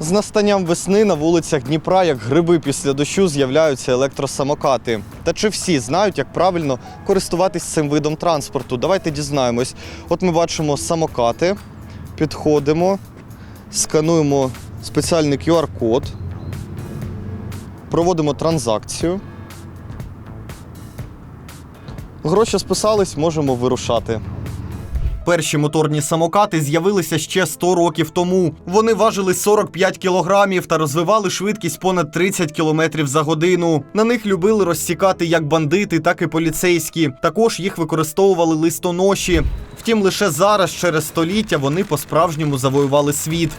З настанням весни на вулицях Дніпра, як гриби після дощу, з'являються електросамокати. Та чи всі знають, як правильно користуватись цим видом транспорту? Давайте дізнаємось. От ми бачимо самокати, підходимо, скануємо спеціальний QR-код, проводимо транзакцію. Гроші списались, можемо вирушати. Перші моторні самокати з'явилися ще 100 років тому. Вони важили 45 кілограмів та розвивали швидкість понад 30 кілометрів за годину. На них любили розсікати як бандити, так і поліцейські. Також їх використовували листоноші. Втім, лише зараз, через століття, вони по-справжньому завоювали світ.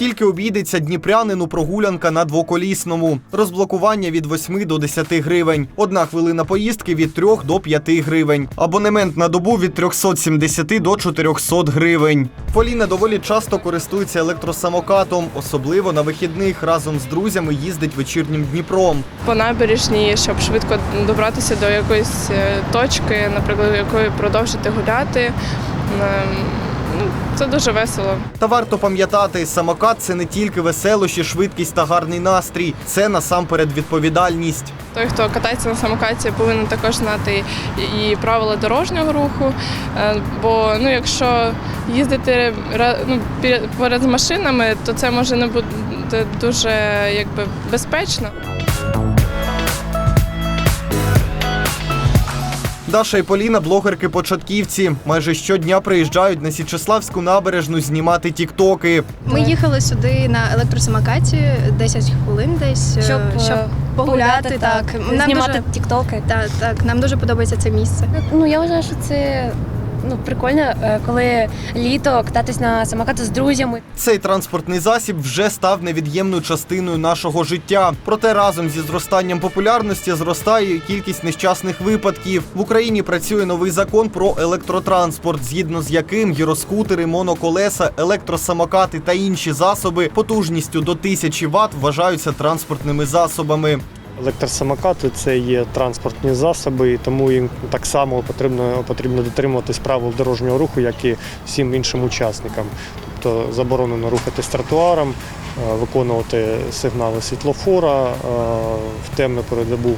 Скільки обійдеться дніпрянину прогулянка на двоколісному? Розблокування від 8 до 10 гривень. Одна хвилина поїздки від 3 до 5 гривень. Абонемент на добу від 370 до 400 гривень. Поліна доволі часто користується електросамокатом, особливо на вихідних разом з друзями їздить вечірнім Дніпром. по набережній, щоб швидко добратися до якоїсь е, точки, наприклад, якої продовжити гуляти. Це дуже весело. Та варто пам'ятати, самокат це не тільки веселощі, швидкість та гарний настрій, це насамперед відповідальність. Той, хто катається на самокаті, повинен також знати і правила дорожнього руху. Е, Бо ну, якщо їздити ну, з машинами, то це може не бути дуже якби, безпечно. Даша і Поліна блогерки-початківці. Майже щодня приїжджають на Січеславську набережну знімати тіктоки. Ми їхали сюди на електросамокаті 10 хвилин десь, е, щоб, щоб погуляти. погуляти. Так, Нам знімати дуже, тіктоки. так, так, нам дуже подобається це місце. Ну я вважаю, що це ну прикольно, е, коли літо кататись на самокаті з друзями. Цей транспортний засіб вже став невід'ємною частиною нашого життя. Проте разом зі зростанням популярності зростає кількість нещасних випадків. В Україні працює новий закон про електротранспорт, згідно з яким гіроскутери, моноколеса, електросамокати та інші засоби потужністю до 1000 Вт вважаються транспортними засобами. Електросамокати це є транспортні засоби, і тому їм так само потрібно, потрібно дотримуватись правил дорожнього руху, як і всім іншим учасникам. Тобто заборонено рухатись тротуаром, е, виконувати сигнали світлофора, е, в темну пору добу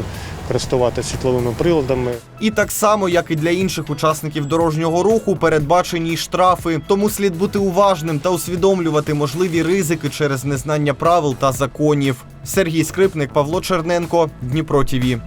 користуватися світловими приладами. І так само, як і для інших учасників дорожнього руху, передбачені й штрафи. Тому слід бути уважним та усвідомлювати можливі ризики через незнання правил та законів. Сергій Скрипник, Павло Черненко, Дніпро ТІВІ.